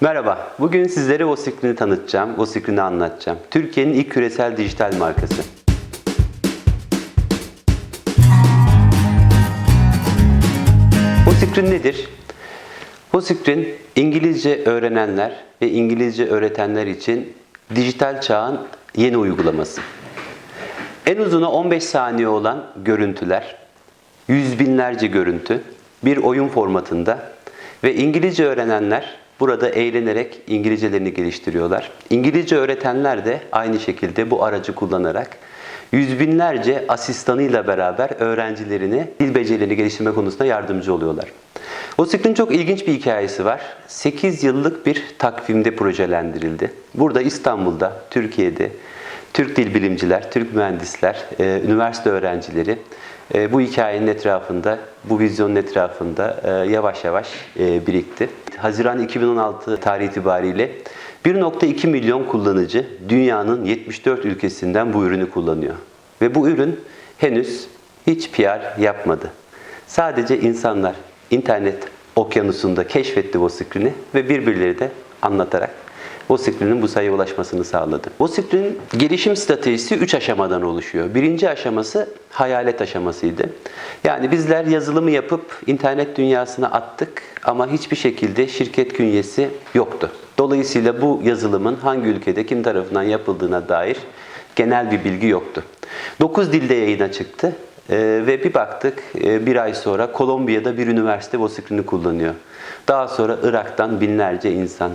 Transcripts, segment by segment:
Merhaba, bugün sizlere Vosikrin'i tanıtacağım, Vosikrin'i anlatacağım. Türkiye'nin ilk küresel dijital markası. Vosikrin nedir? Vosikrin, İngilizce öğrenenler ve İngilizce öğretenler için dijital çağın yeni uygulaması. En uzunu 15 saniye olan görüntüler, yüz binlerce görüntü bir oyun formatında ve İngilizce öğrenenler burada eğlenerek İngilizcelerini geliştiriyorlar. İngilizce öğretenler de aynı şekilde bu aracı kullanarak yüz binlerce asistanıyla beraber öğrencilerini dil becerilerini geliştirme konusunda yardımcı oluyorlar. O Screen çok ilginç bir hikayesi var. 8 yıllık bir takvimde projelendirildi. Burada İstanbul'da, Türkiye'de Türk dil bilimciler, Türk mühendisler, e, üniversite öğrencileri e, bu hikayenin etrafında, bu vizyonun etrafında e, yavaş yavaş e, birikti. Haziran 2016 tarihi itibariyle 1.2 milyon kullanıcı dünyanın 74 ülkesinden bu ürünü kullanıyor. Ve bu ürün henüz hiç PR yapmadı. Sadece insanlar internet okyanusunda keşfetti bu screen'i ve birbirleri de anlatarak Vosikrin'in bu sayıya ulaşmasını sağladı. Vosikrin'in gelişim stratejisi 3 aşamadan oluşuyor. Birinci aşaması hayalet aşamasıydı. Yani bizler yazılımı yapıp internet dünyasına attık ama hiçbir şekilde şirket künyesi yoktu. Dolayısıyla bu yazılımın hangi ülkede kim tarafından yapıldığına dair genel bir bilgi yoktu. 9 dilde yayına çıktı ee, ve bir baktık e, bir ay sonra Kolombiya'da bir üniversite Vosikrin'i kullanıyor. Daha sonra Irak'tan binlerce insan,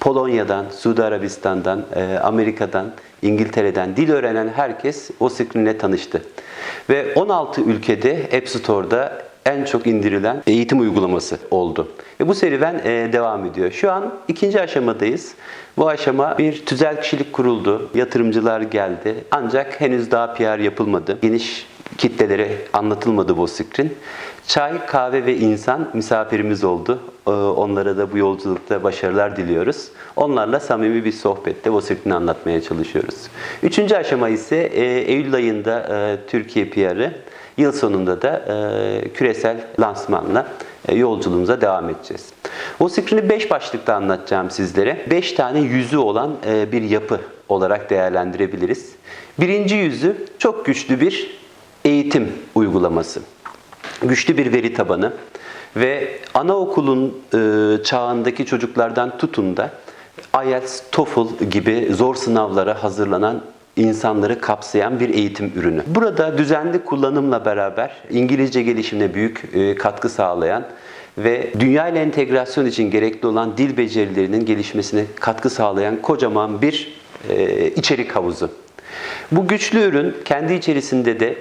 Polonya'dan, Suudi Arabistan'dan, e, Amerika'dan, İngiltere'den dil öğrenen herkes o screen'le tanıştı. Ve 16 ülkede App Store'da en çok indirilen eğitim uygulaması oldu. Ve bu serüven e, devam ediyor. Şu an ikinci aşamadayız. Bu aşama bir tüzel kişilik kuruldu. Yatırımcılar geldi. Ancak henüz daha PR yapılmadı. Geniş kitlelere anlatılmadı bu screen. Çay, kahve ve insan misafirimiz oldu. Ee, Onlara da bu yolculukta başarılar diliyoruz. Onlarla samimi bir sohbette screen'i anlatmaya çalışıyoruz. Üçüncü aşama ise e, Eylül ayında e, Türkiye PR'ı, yıl sonunda da e, küresel lansmanla yolculuğumuza devam edeceğiz. Screen'i 5 başlıkta anlatacağım sizlere. 5 tane yüzü olan bir yapı olarak değerlendirebiliriz. Birinci yüzü çok güçlü bir eğitim uygulaması. Güçlü bir veri tabanı ve anaokulun e, çağındaki çocuklardan tutun da IELTS, TOEFL gibi zor sınavlara hazırlanan insanları kapsayan bir eğitim ürünü. Burada düzenli kullanımla beraber İngilizce gelişimine büyük e, katkı sağlayan ve dünya ile entegrasyon için gerekli olan dil becerilerinin gelişmesine katkı sağlayan kocaman bir e, içerik havuzu. Bu güçlü ürün kendi içerisinde de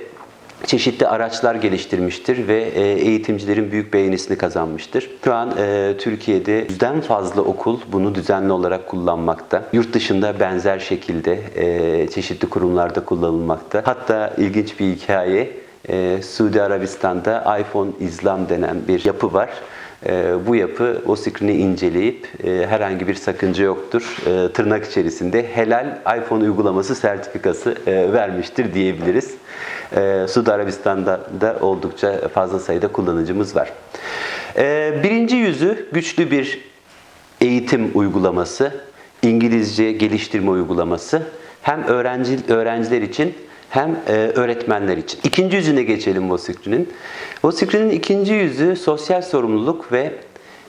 çeşitli araçlar geliştirmiştir ve e, eğitimcilerin büyük beğenisini kazanmıştır. Şu an e, Türkiye'de yüzden fazla okul bunu düzenli olarak kullanmakta. Yurt dışında benzer şekilde e, çeşitli kurumlarda kullanılmakta. Hatta ilginç bir hikaye, e, Suudi Arabistan'da iPhone İslam denen bir yapı var. Bu yapı o screen'i inceleyip herhangi bir sakınca yoktur. Tırnak içerisinde helal iPhone uygulaması sertifikası vermiştir diyebiliriz. E, Suudi Arabistan'da da oldukça fazla sayıda kullanıcımız var. E, birinci yüzü güçlü bir eğitim uygulaması, İngilizce geliştirme uygulaması hem öğrenci öğrenciler için hem e, öğretmenler için. İkinci yüzüne geçelim Vosikri'nin. Vosikri'nin ikinci yüzü sosyal sorumluluk ve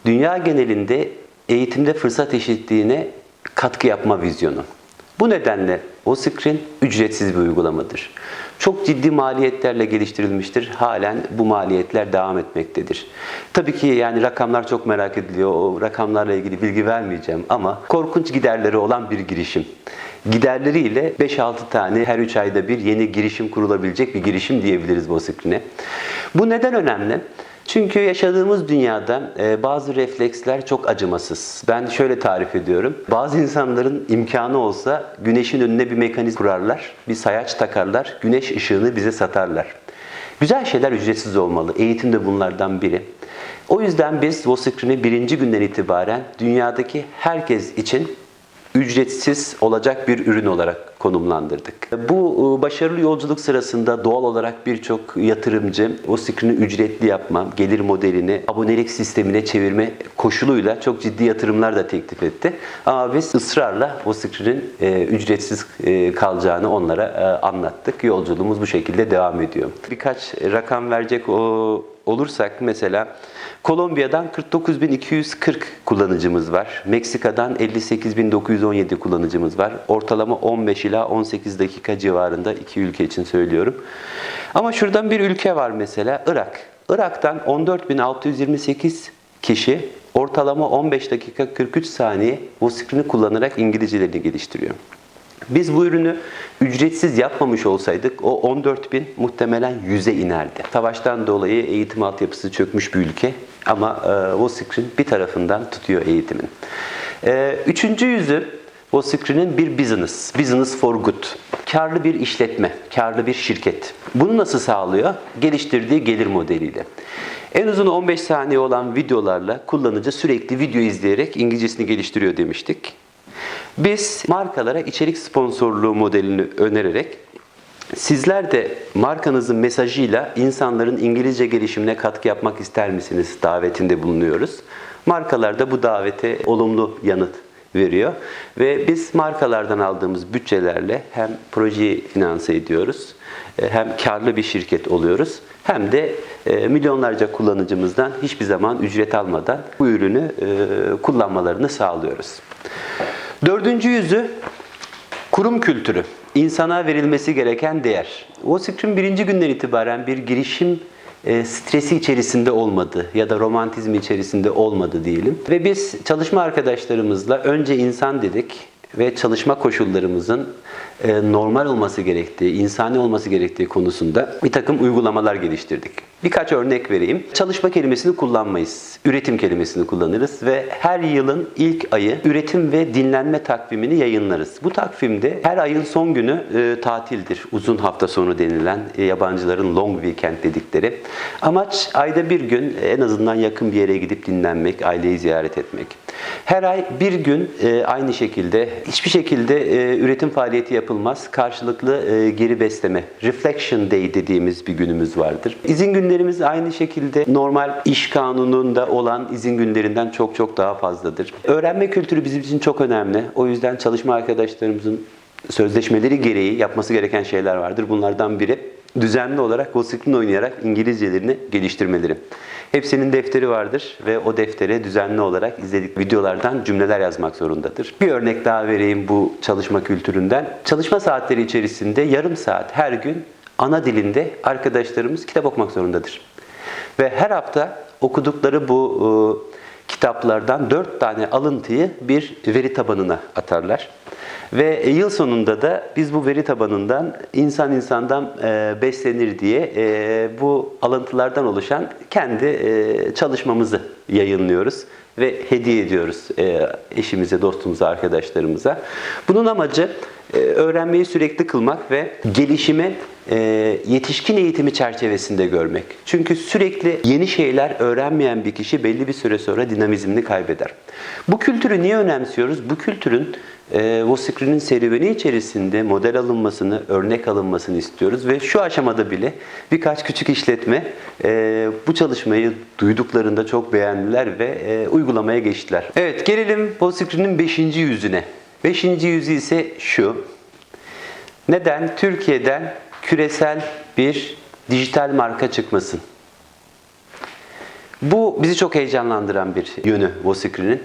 dünya genelinde eğitimde fırsat eşitliğine katkı yapma vizyonu. Bu nedenle Vosikrin ücretsiz bir uygulamadır. Çok ciddi maliyetlerle geliştirilmiştir. Halen bu maliyetler devam etmektedir. Tabii ki yani rakamlar çok merak ediliyor. O rakamlarla ilgili bilgi vermeyeceğim ama korkunç giderleri olan bir girişim. Giderleriyle 5-6 tane her 3 ayda bir yeni girişim kurulabilecek bir girişim diyebiliriz bu screen'e. Bu neden önemli? Çünkü yaşadığımız dünyada e, bazı refleksler çok acımasız. Ben şöyle tarif ediyorum. Bazı insanların imkanı olsa güneşin önüne bir mekanizma kurarlar, bir sayaç takarlar, güneş ışığını bize satarlar. Güzel şeyler ücretsiz olmalı. Eğitim de bunlardan biri. O yüzden biz Voskrin'i birinci günden itibaren dünyadaki herkes için ücretsiz olacak bir ürün olarak konumlandırdık. Bu e, başarılı yolculuk sırasında doğal olarak birçok yatırımcı o screen'i ücretli yapma, gelir modelini abonelik sistemine çevirme koşuluyla çok ciddi yatırımlar da teklif etti. Ama biz ısrarla o screen'in e, ücretsiz e, kalacağını onlara anlattık. Yolculuğumuz bu şekilde devam ediyor. Birkaç rakam verecek olursak mesela Kolombiya'dan 49.240 kullanıcımız var. Meksika'dan 58.917 kullanıcımız var. Ortalama 15 ila 18 dakika civarında iki ülke için söylüyorum. Ama şuradan bir ülke var mesela Irak. Irak'tan 14.628 kişi ortalama 15 dakika 43 saniye bu screen'i kullanarak İngilizcelerini geliştiriyor. Biz bu ürünü ücretsiz yapmamış olsaydık o 14 bin muhtemelen 100'e inerdi. Savaştan dolayı eğitim altyapısı çökmüş bir ülke ama e, Wallscreen bir tarafından tutuyor eğitimin. E, üçüncü yüzü Wallscreen'in bir business, business for good. Karlı bir işletme, karlı bir şirket. Bunu nasıl sağlıyor? Geliştirdiği gelir modeliyle. En uzun 15 saniye olan videolarla kullanıcı sürekli video izleyerek İngilizcesini geliştiriyor demiştik. Biz markalara içerik sponsorluğu modelini önererek sizler de markanızın mesajıyla insanların İngilizce gelişimine katkı yapmak ister misiniz davetinde bulunuyoruz. Markalar da bu davete olumlu yanıt veriyor ve biz markalardan aldığımız bütçelerle hem projeyi finanse ediyoruz e, hem karlı bir şirket oluyoruz hem de e, milyonlarca kullanıcımızdan hiçbir zaman ücret almadan bu ürünü e, kullanmalarını sağlıyoruz. Dördüncü yüzü kurum kültürü. İnsana verilmesi gereken değer. Wall birinci günden itibaren bir girişim e, stresi içerisinde olmadı ya da romantizmi içerisinde olmadı diyelim. Ve biz çalışma arkadaşlarımızla önce insan dedik ve çalışma koşullarımızın e, normal olması gerektiği, insani olması gerektiği konusunda bir takım uygulamalar geliştirdik. Birkaç örnek vereyim. Çalışma kelimesini kullanmayız. Üretim kelimesini kullanırız ve her yılın ilk ayı üretim ve dinlenme takvimini yayınlarız. Bu takvimde her ayın son günü e, tatildir. Uzun hafta sonu denilen e, yabancıların long weekend dedikleri. Amaç ayda bir gün en azından yakın bir yere gidip dinlenmek, aileyi ziyaret etmek. Her ay bir gün e, aynı şekilde hiçbir şekilde e, üretim faaliyeti yapılmaz. Karşılıklı e, geri besleme, reflection day dediğimiz bir günümüz vardır. İzin günlerimiz aynı şekilde normal iş kanununda olan izin günlerinden çok çok daha fazladır. Öğrenme kültürü bizim için çok önemli. O yüzden çalışma arkadaşlarımızın sözleşmeleri gereği yapması gereken şeyler vardır. Bunlardan biri düzenli olarak Gosik'in oynayarak İngilizcelerini geliştirmeleri. Hepsinin defteri vardır ve o deftere düzenli olarak izledik videolardan cümleler yazmak zorundadır. Bir örnek daha vereyim bu çalışma kültüründen. Çalışma saatleri içerisinde yarım saat her gün ana dilinde arkadaşlarımız kitap okumak zorundadır. Ve her hafta okudukları bu e, kitaplardan dört tane alıntıyı bir veri tabanına atarlar. Ve yıl sonunda da biz bu veri tabanından insan insandan e, beslenir diye e, bu alıntılardan oluşan kendi e, çalışmamızı yayınlıyoruz ve hediye ediyoruz eşimize, dostumuza, arkadaşlarımıza. Bunun amacı öğrenmeyi sürekli kılmak ve gelişimi yetişkin eğitimi çerçevesinde görmek. Çünkü sürekli yeni şeyler öğrenmeyen bir kişi belli bir süre sonra dinamizmini kaybeder. Bu kültürü niye önemsiyoruz? Bu kültürün e, Vosikri'nin serüveni içerisinde model alınmasını, örnek alınmasını istiyoruz ve şu aşamada bile birkaç küçük işletme e, bu çalışmayı duyduklarında çok beğendiler ve e, uygulamaya geçtiler. Evet, gelelim Vosikri'nin 5. yüzüne. 5. yüzü ise şu. Neden Türkiye'den küresel bir dijital marka çıkmasın? Bu bizi çok heyecanlandıran bir yönü Vosikri'nin.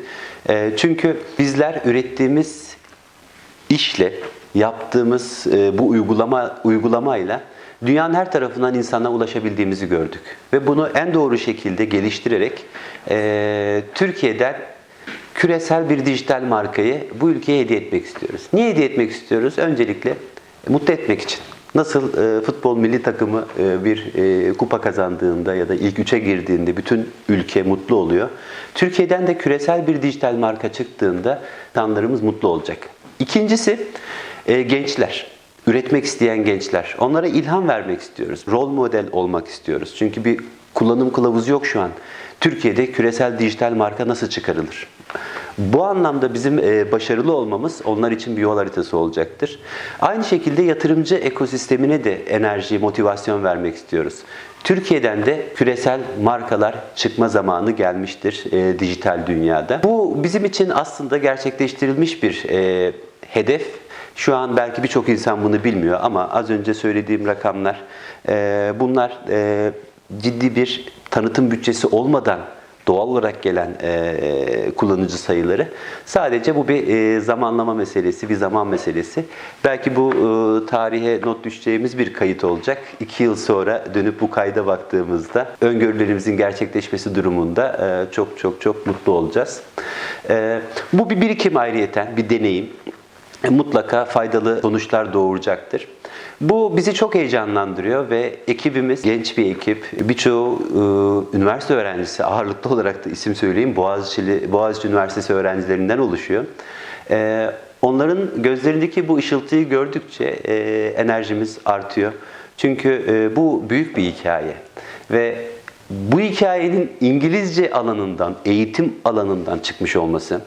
E, çünkü bizler ürettiğimiz işle yaptığımız e, bu uygulama uygulamayla dünyanın her tarafından insana ulaşabildiğimizi gördük. Ve bunu en doğru şekilde geliştirerek e, Türkiye'den küresel bir dijital markayı bu ülkeye hediye etmek istiyoruz. Niye hediye etmek istiyoruz? Öncelikle mutlu etmek için. Nasıl e, futbol milli takımı e, bir e, kupa kazandığında ya da ilk üçe girdiğinde bütün ülke mutlu oluyor. Türkiye'den de küresel bir dijital marka çıktığında insanlarımız mutlu olacak. İkincisi e, gençler. Üretmek isteyen gençler. Onlara ilham vermek istiyoruz. Rol model olmak istiyoruz. Çünkü bir kullanım kılavuzu yok şu an. Türkiye'de küresel dijital marka nasıl çıkarılır? Bu anlamda bizim e, başarılı olmamız onlar için bir yol haritası olacaktır. Aynı şekilde yatırımcı ekosistemine de enerji, motivasyon vermek istiyoruz. Türkiye'den de küresel markalar çıkma zamanı gelmiştir e, dijital dünyada. Bu bizim için aslında gerçekleştirilmiş bir e, hedef. Şu an belki birçok insan bunu bilmiyor ama az önce söylediğim rakamlar e, bunlar e, ciddi bir tanıtım bütçesi olmadan doğal olarak gelen e, kullanıcı sayıları. Sadece bu bir e, zamanlama meselesi, bir zaman meselesi. Belki bu e, tarihe not düşeceğimiz bir kayıt olacak. İki yıl sonra dönüp bu kayda baktığımızda öngörülerimizin gerçekleşmesi durumunda e, çok çok çok mutlu olacağız. E, bu bir birikim ayrıyeten, bir deneyim. E, mutlaka faydalı sonuçlar doğuracaktır. Bu bizi çok heyecanlandırıyor ve ekibimiz genç bir ekip. Birçoğu e, üniversite öğrencisi, ağırlıklı olarak da isim söyleyeyim Boğaziçi, Boğaziçi Üniversitesi öğrencilerinden oluşuyor. E, onların gözlerindeki bu ışıltıyı gördükçe e, enerjimiz artıyor. Çünkü e, bu büyük bir hikaye ve bu hikayenin İngilizce alanından, eğitim alanından çıkmış olması,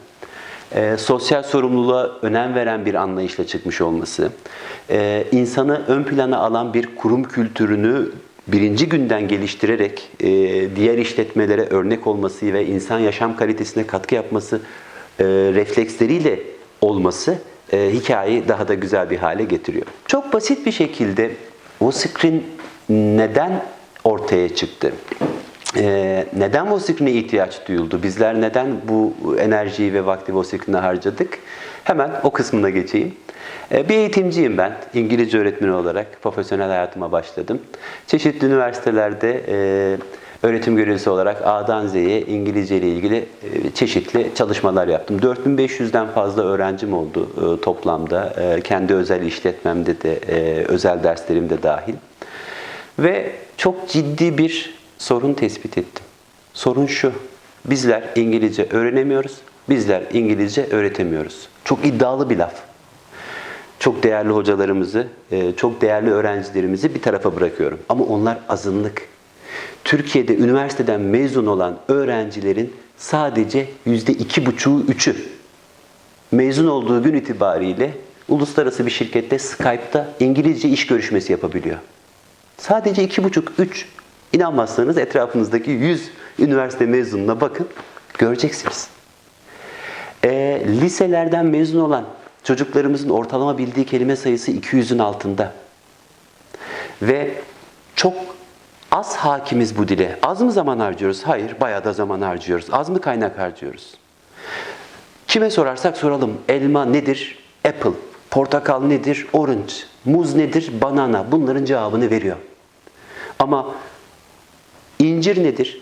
e, sosyal sorumluluğa önem veren bir anlayışla çıkmış olması, e, insanı ön plana alan bir kurum kültürünü birinci günden geliştirerek e, diğer işletmelere örnek olması ve insan yaşam kalitesine katkı yapması e, refleksleriyle olması e, hikayeyi daha da güzel bir hale getiriyor. Çok basit bir şekilde o screen neden ortaya çıktı? Ee, neden Vosikrin'e ihtiyaç duyuldu? Bizler neden bu enerjiyi ve vakti Vosikrin'e harcadık? Hemen o kısmına geçeyim. Ee, bir eğitimciyim ben. İngilizce öğretmeni olarak profesyonel hayatıma başladım. Çeşitli üniversitelerde e, öğretim görevlisi olarak A'dan Z'ye İngilizce ile ilgili e, çeşitli çalışmalar yaptım. 4500'den fazla öğrencim oldu e, toplamda. E, kendi özel işletmemde de, özel derslerim de dahil. Ve çok ciddi bir sorun tespit ettim. Sorun şu, bizler İngilizce öğrenemiyoruz, bizler İngilizce öğretemiyoruz. Çok iddialı bir laf. Çok değerli hocalarımızı, e, çok değerli öğrencilerimizi bir tarafa bırakıyorum. Ama onlar azınlık. Türkiye'de üniversiteden mezun olan öğrencilerin sadece yüzde iki buçuğu, üçü mezun olduğu gün itibariyle uluslararası bir şirkette Skype'ta İngilizce iş görüşmesi yapabiliyor. Sadece iki buçuk, üç. İnanmazsanız etrafınızdaki 100 üniversite mezununa bakın, göreceksiniz. E, liselerden mezun olan çocuklarımızın ortalama bildiği kelime sayısı 200'ün altında. Ve çok az hakimiz bu dile. Az mı zaman harcıyoruz? Hayır, bayağı da zaman harcıyoruz. Az mı kaynak harcıyoruz? Kime sorarsak soralım. Elma nedir? Apple. Portakal nedir? Orange. Muz nedir? Banana. Bunların cevabını veriyor. Ama incir nedir?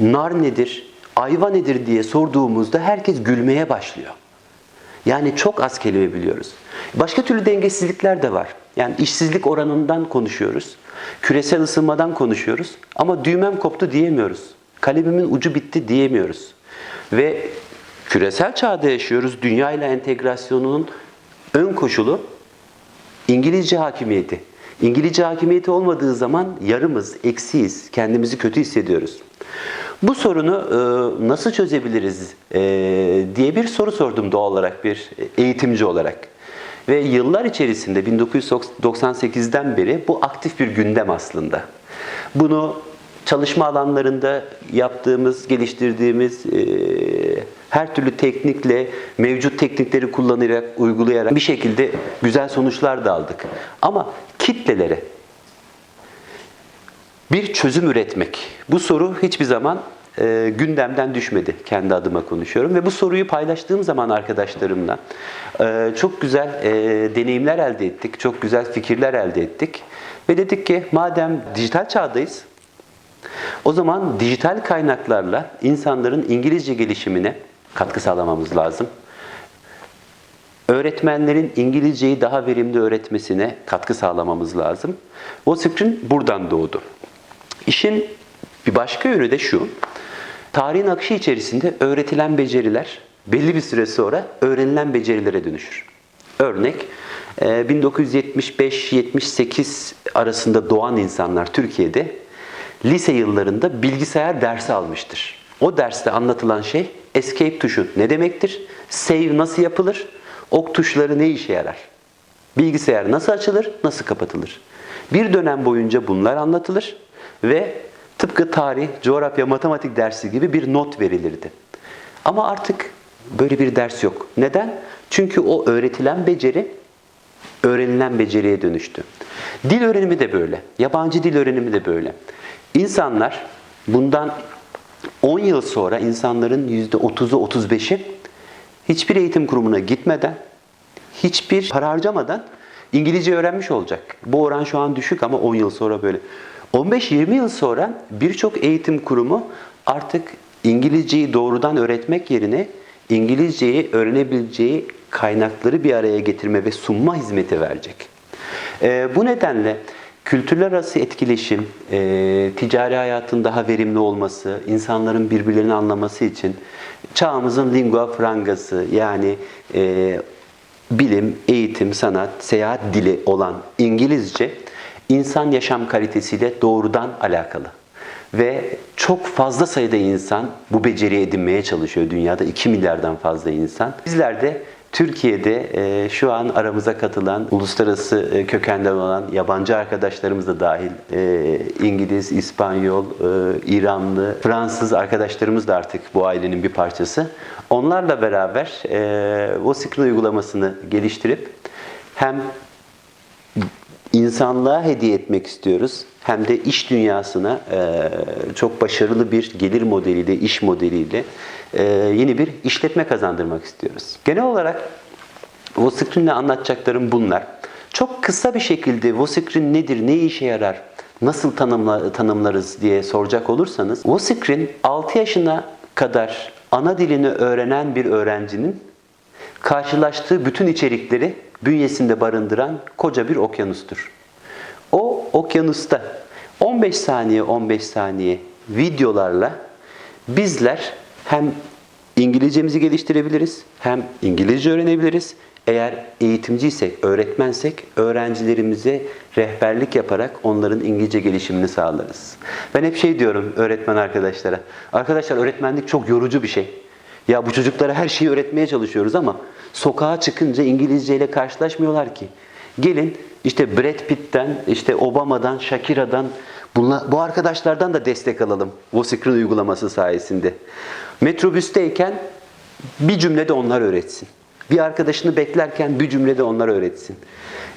Nar nedir? Ayva nedir diye sorduğumuzda herkes gülmeye başlıyor. Yani çok az kelime biliyoruz. Başka türlü dengesizlikler de var. Yani işsizlik oranından konuşuyoruz. Küresel ısınmadan konuşuyoruz. Ama düğmem koptu diyemiyoruz. Kalemimin ucu bitti diyemiyoruz. Ve küresel çağda yaşıyoruz. Dünya ile entegrasyonunun ön koşulu İngilizce hakimiyeti. İngilizce hakimiyeti olmadığı zaman yarımız, eksiyiz, kendimizi kötü hissediyoruz. Bu sorunu e, nasıl çözebiliriz e, diye bir soru sordum doğal olarak bir eğitimci olarak. Ve yıllar içerisinde 1998'den beri bu aktif bir gündem aslında. Bunu çalışma alanlarında yaptığımız, geliştirdiğimiz e, her türlü teknikle, mevcut teknikleri kullanarak, uygulayarak bir şekilde güzel sonuçlar da aldık. Ama kitlelere bir çözüm üretmek. Bu soru hiçbir zaman e, gündemden düşmedi. Kendi adıma konuşuyorum. Ve bu soruyu paylaştığım zaman arkadaşlarımla e, çok güzel e, deneyimler elde ettik. Çok güzel fikirler elde ettik. Ve dedik ki madem dijital çağdayız, o zaman dijital kaynaklarla insanların İngilizce gelişimine katkı sağlamamız lazım. Öğretmenlerin İngilizceyi daha verimli öğretmesine katkı sağlamamız lazım. O screen buradan doğdu. İşin bir başka yönü de şu. Tarihin akışı içerisinde öğretilen beceriler belli bir süre sonra öğrenilen becerilere dönüşür. Örnek 1975-78 arasında doğan insanlar Türkiye'de lise yıllarında bilgisayar dersi almıştır. O derste anlatılan şey Escape tuşu ne demektir? Save nasıl yapılır? Ok tuşları ne işe yarar? Bilgisayar nasıl açılır, nasıl kapatılır? Bir dönem boyunca bunlar anlatılır ve tıpkı tarih, coğrafya, matematik dersi gibi bir not verilirdi. Ama artık böyle bir ders yok. Neden? Çünkü o öğretilen beceri öğrenilen beceriye dönüştü. Dil öğrenimi de böyle. Yabancı dil öğrenimi de böyle. İnsanlar bundan 10 yıl sonra insanların %30'u 35'i hiçbir eğitim kurumuna gitmeden, hiçbir para harcamadan İngilizce öğrenmiş olacak. Bu oran şu an düşük ama 10 yıl sonra böyle. 15-20 yıl sonra birçok eğitim kurumu artık İngilizceyi doğrudan öğretmek yerine İngilizceyi öğrenebileceği kaynakları bir araya getirme ve sunma hizmeti verecek. Ee, bu nedenle kültürler arası etkileşim, e, ticari hayatın daha verimli olması, insanların birbirlerini anlaması için çağımızın lingua francası yani e, bilim, eğitim, sanat, seyahat dili olan İngilizce insan yaşam kalitesiyle doğrudan alakalı. Ve çok fazla sayıda insan bu beceriyi edinmeye çalışıyor dünyada. 2 milyardan fazla insan. Bizler de Türkiye'de e, şu an aramıza katılan uluslararası e, kökenden olan yabancı arkadaşlarımız da dahil e, İngiliz, İspanyol, e, İranlı, Fransız arkadaşlarımız da artık bu ailenin bir parçası. Onlarla beraber e, screen uygulamasını geliştirip hem insanlığa hediye etmek istiyoruz. Hem de iş dünyasına e, çok başarılı bir gelir modeliyle, iş modeliyle e, yeni bir işletme kazandırmak istiyoruz. Genel olarak Voscreen'le anlatacaklarım bunlar. Çok kısa bir şekilde Voscreen nedir, ne işe yarar, nasıl tanımla, tanımlarız diye soracak olursanız Voscreen 6 yaşına kadar ana dilini öğrenen bir öğrencinin karşılaştığı bütün içerikleri bünyesinde barındıran koca bir okyanustur. Okyanusta 15 saniye 15 saniye videolarla bizler hem İngilizcemizi geliştirebiliriz, hem İngilizce öğrenebiliriz. Eğer eğitimciysek, öğretmensek öğrencilerimize rehberlik yaparak onların İngilizce gelişimini sağlarız. Ben hep şey diyorum öğretmen arkadaşlara. Arkadaşlar öğretmenlik çok yorucu bir şey. Ya bu çocuklara her şeyi öğretmeye çalışıyoruz ama sokağa çıkınca İngilizce ile karşılaşmıyorlar ki. Gelin işte Brad Pitt'ten, işte Obama'dan, Shakira'dan bunlar, bu arkadaşlardan da destek alalım bu Screen uygulaması sayesinde. Metrobüsteyken bir cümlede onlar öğretsin. Bir arkadaşını beklerken bir cümlede onlar öğretsin.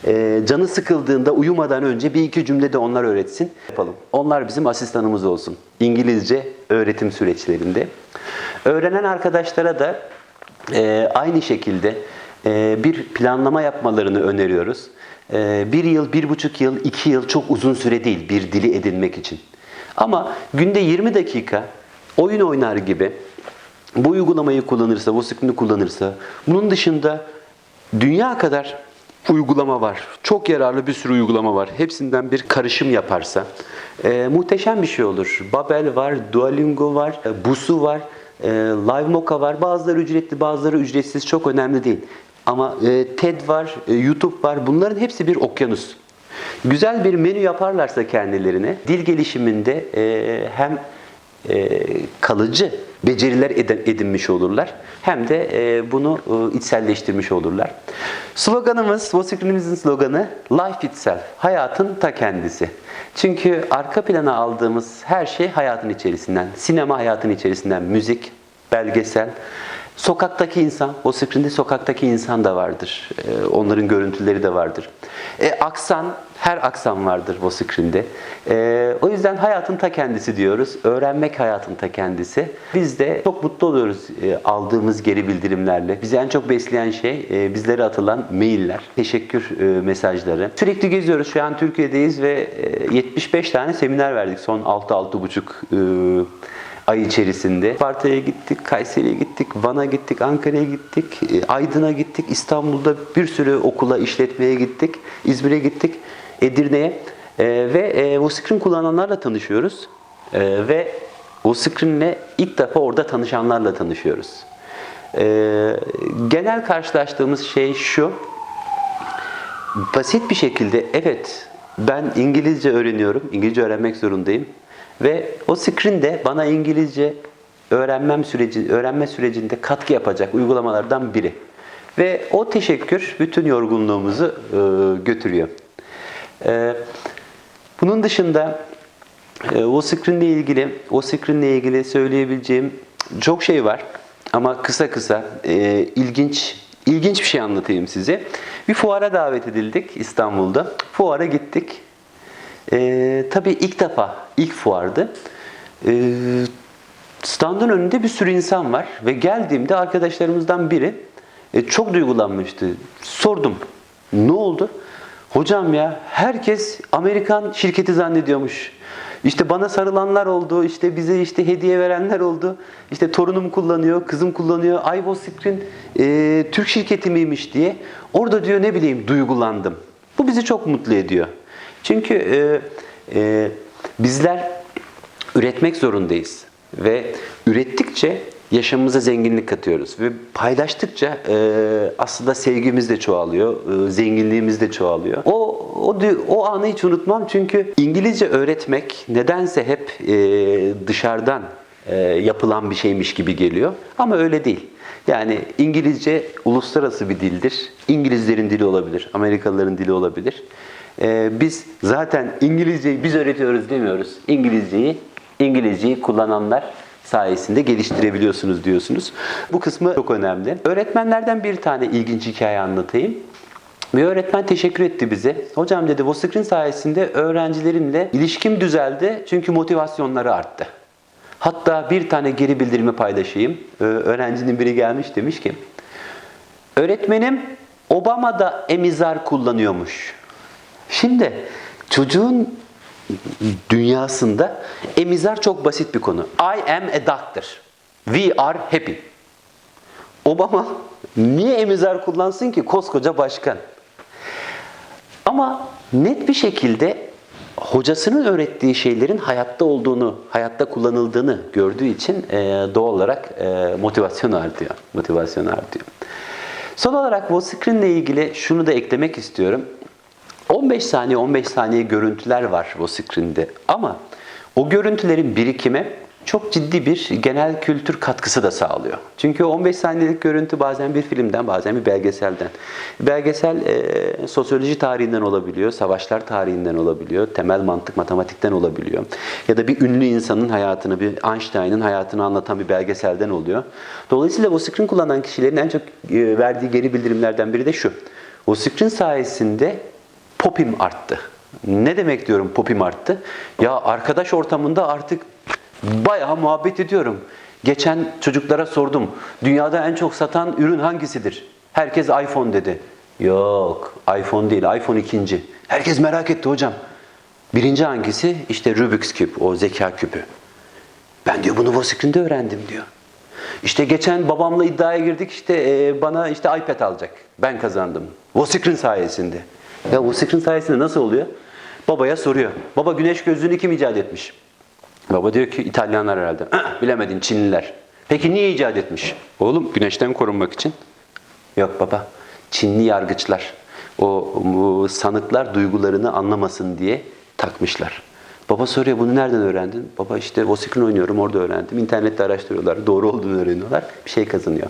Ee, canı sıkıldığında uyumadan önce bir iki cümlede onlar öğretsin. Yapalım. Onlar bizim asistanımız olsun. İngilizce öğretim süreçlerinde. Öğrenen arkadaşlara da e, aynı şekilde e, bir planlama yapmalarını öneriyoruz. E, bir yıl, bir buçuk yıl, iki yıl çok uzun süre değil bir dili edinmek için. Ama günde 20 dakika oyun oynar gibi bu uygulamayı kullanırsa, bu screen'i kullanırsa, bunun dışında dünya kadar uygulama var. Çok yararlı bir sürü uygulama var. Hepsinden bir karışım yaparsa e, muhteşem bir şey olur. Babel var, Duolingo var, e, Busu var, e, LiveMocha var. Bazıları ücretli, bazıları ücretsiz. Çok önemli değil. Ama e, TED var, e, YouTube var. Bunların hepsi bir okyanus. Güzel bir menü yaparlarsa kendilerine dil gelişiminde e, hem e, kalıcı beceriler edin- edinmiş olurlar. Hem de e, bunu e, içselleştirmiş olurlar. Sloganımız, Vosicrin'imizin sloganı Life Itself, hayatın ta kendisi. Çünkü arka plana aldığımız her şey hayatın içerisinden. Sinema hayatın içerisinden, müzik, belgesel, Sokaktaki insan, o screen'de sokaktaki insan da vardır. Ee, onların görüntüleri de vardır. E, aksan, her aksan vardır o screen'de. E, o yüzden hayatın ta kendisi diyoruz. Öğrenmek hayatın ta kendisi. Biz de çok mutlu oluyoruz e, aldığımız geri bildirimlerle. Bizi en çok besleyen şey e, bizlere atılan mailler, teşekkür e, mesajları. Sürekli geziyoruz. Şu an Türkiye'deyiz ve e, 75 tane seminer verdik son 6-6,5 e, ay içerisinde. Sparta'ya gittik, Kayseri'ye gittik, Van'a gittik, Ankara'ya gittik, e, Aydın'a gittik, İstanbul'da bir sürü okula, işletmeye gittik, İzmir'e gittik, Edirne'ye E, ve e, screen kullananlarla tanışıyoruz E, ve o screen'le ilk defa orada tanışanlarla tanışıyoruz. E, genel karşılaştığımız şey şu, basit bir şekilde evet ben İngilizce öğreniyorum, İngilizce öğrenmek zorundayım ve o screen de bana İngilizce öğrenmem süreci, öğrenme sürecinde katkı yapacak uygulamalardan biri. Ve o teşekkür bütün yorgunluğumuzu e, götürüyor. E, bunun dışında e, o screen'le ilgili, o screen'le ilgili söyleyebileceğim çok şey var. Ama kısa kısa e, ilginç ilginç bir şey anlatayım size. Bir fuara davet edildik İstanbul'da. Fuara gittik. E, tabii ilk defa, ilk fuardı. E, standın önünde bir sürü insan var ve geldiğimde arkadaşlarımızdan biri e, çok duygulanmıştı. Sordum, ne oldu? Hocam ya herkes Amerikan şirketi zannediyormuş. İşte bana sarılanlar oldu, işte bize işte hediye verenler oldu. İşte torunum kullanıyor, kızım kullanıyor. Ayvo Screen e, Türk şirketi miymiş diye. Orada diyor ne bileyim duygulandım. Bu bizi çok mutlu ediyor. Çünkü e, e, bizler üretmek zorundayız. Ve ürettikçe yaşamımıza zenginlik katıyoruz. Ve paylaştıkça e, aslında sevgimiz de çoğalıyor, e, zenginliğimiz de çoğalıyor. O, o, o anı hiç unutmam çünkü İngilizce öğretmek nedense hep e, dışarıdan e, yapılan bir şeymiş gibi geliyor. Ama öyle değil. Yani İngilizce uluslararası bir dildir. İngilizlerin dili olabilir, Amerikalıların dili olabilir. E, biz zaten İngilizceyi biz öğretiyoruz demiyoruz. İngilizceyi İngilizceyi kullananlar sayesinde geliştirebiliyorsunuz diyorsunuz. Bu kısmı çok önemli. Öğretmenlerden bir tane ilginç hikaye anlatayım. Bir öğretmen teşekkür etti bize. Hocam dedi screen sayesinde öğrencilerimle ilişkim düzeldi çünkü motivasyonları arttı. Hatta bir tane geri bildirimi paylaşayım. Ee, Öğrencinin biri gelmiş demiş ki Öğretmenim Obama da emizar kullanıyormuş. Şimdi çocuğun dünyasında emizar çok basit bir konu. I am a doctor. We are happy. Obama niye emizar kullansın ki koskoca başkan? Ama net bir şekilde hocasının öğrettiği şeylerin hayatta olduğunu, hayatta kullanıldığını gördüğü için e, doğal olarak e, motivasyon artıyor. Motivasyon artıyor. Son olarak Screen ile ilgili şunu da eklemek istiyorum. 15 saniye 15 saniye görüntüler var Screen'de ama o görüntülerin birikimi çok ciddi bir genel kültür katkısı da sağlıyor. Çünkü 15 saniyelik görüntü bazen bir filmden bazen bir belgeselden. Belgesel e, sosyoloji tarihinden olabiliyor, savaşlar tarihinden olabiliyor, temel mantık matematikten olabiliyor. Ya da bir ünlü insanın hayatını, bir Einstein'ın hayatını anlatan bir belgeselden oluyor. Dolayısıyla o screen kullanan kişilerin en çok e, verdiği geri bildirimlerden biri de şu. O screen sayesinde popim arttı. Ne demek diyorum popim arttı? Ya arkadaş ortamında artık bayağı muhabbet ediyorum. Geçen çocuklara sordum. Dünyada en çok satan ürün hangisidir? Herkes iPhone dedi. Yok, iPhone değil, iPhone ikinci. Herkes merak etti hocam. Birinci hangisi? İşte Rubik's Cube, o zeka küpü. Ben diyor bunu Voskrin'de öğrendim diyor. İşte geçen babamla iddiaya girdik işte e, bana işte iPad alacak. Ben kazandım. Voskrin sayesinde. Ya Voskrin sayesinde nasıl oluyor? Babaya soruyor. Baba güneş gözlüğünü kim icat etmiş? Baba diyor ki İtalyanlar herhalde. "Ah, bilemedin Çinliler. Peki niye icat etmiş? Oğlum güneşten korunmak için. Yok baba. Çinli yargıçlar. O, o sanıklar duygularını anlamasın diye takmışlar. Baba soruyor bunu nereden öğrendin? Baba işte screen oynuyorum orada öğrendim. İnternette araştırıyorlar. Doğru olduğunu öğreniyorlar. Bir şey kazanıyor.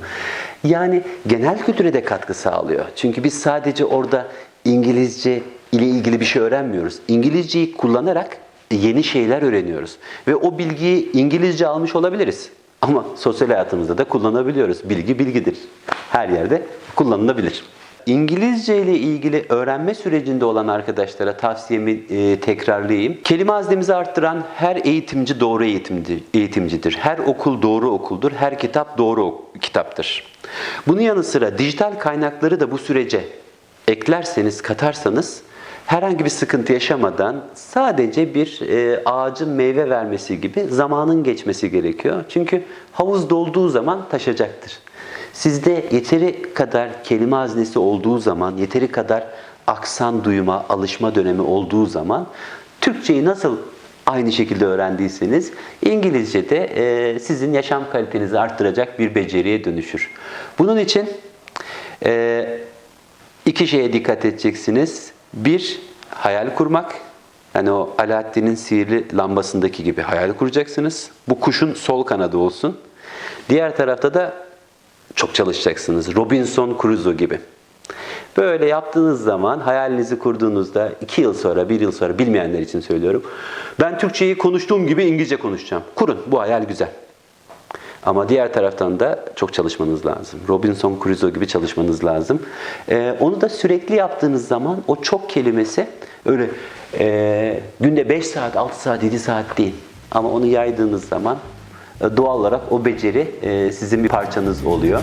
Yani genel kültüre de katkı sağlıyor. Çünkü biz sadece orada İngilizce ile ilgili bir şey öğrenmiyoruz. İngilizceyi kullanarak yeni şeyler öğreniyoruz. Ve o bilgiyi İngilizce almış olabiliriz. Ama sosyal hayatımızda da kullanabiliyoruz. Bilgi bilgidir. Her yerde kullanılabilir. İngilizce ile ilgili öğrenme sürecinde olan arkadaşlara tavsiyemi e, tekrarlayayım. Kelime haznemizi arttıran her eğitimci doğru eğitimci, eğitimcidir. Her okul doğru okuldur. Her kitap doğru kitaptır. Bunun yanı sıra dijital kaynakları da bu sürece eklerseniz, katarsanız herhangi bir sıkıntı yaşamadan sadece bir e, ağacın meyve vermesi gibi zamanın geçmesi gerekiyor. Çünkü havuz dolduğu zaman taşacaktır. Sizde yeteri kadar kelime haznesi olduğu zaman, yeteri kadar aksan duyma, alışma dönemi olduğu zaman Türkçeyi nasıl aynı şekilde öğrendiyseniz İngilizce de e, sizin yaşam kalitenizi arttıracak bir beceriye dönüşür. Bunun için e, iki şeye dikkat edeceksiniz. Bir, hayal kurmak. Yani o Alaaddin'in sihirli lambasındaki gibi hayal kuracaksınız. Bu kuşun sol kanadı olsun. Diğer tarafta da çok çalışacaksınız. Robinson Crusoe gibi. Böyle yaptığınız zaman hayalinizi kurduğunuzda 2 yıl sonra, 1 yıl sonra bilmeyenler için söylüyorum. Ben Türkçeyi konuştuğum gibi İngilizce konuşacağım. Kurun. Bu hayal güzel. Ama diğer taraftan da çok çalışmanız lazım. Robinson Crusoe gibi çalışmanız lazım. Ee, onu da sürekli yaptığınız zaman o çok kelimesi öyle e, günde 5 saat, 6 saat, 7 saat değil. Ama onu yaydığınız zaman e, doğal olarak o beceri e, sizin bir parçanız oluyor.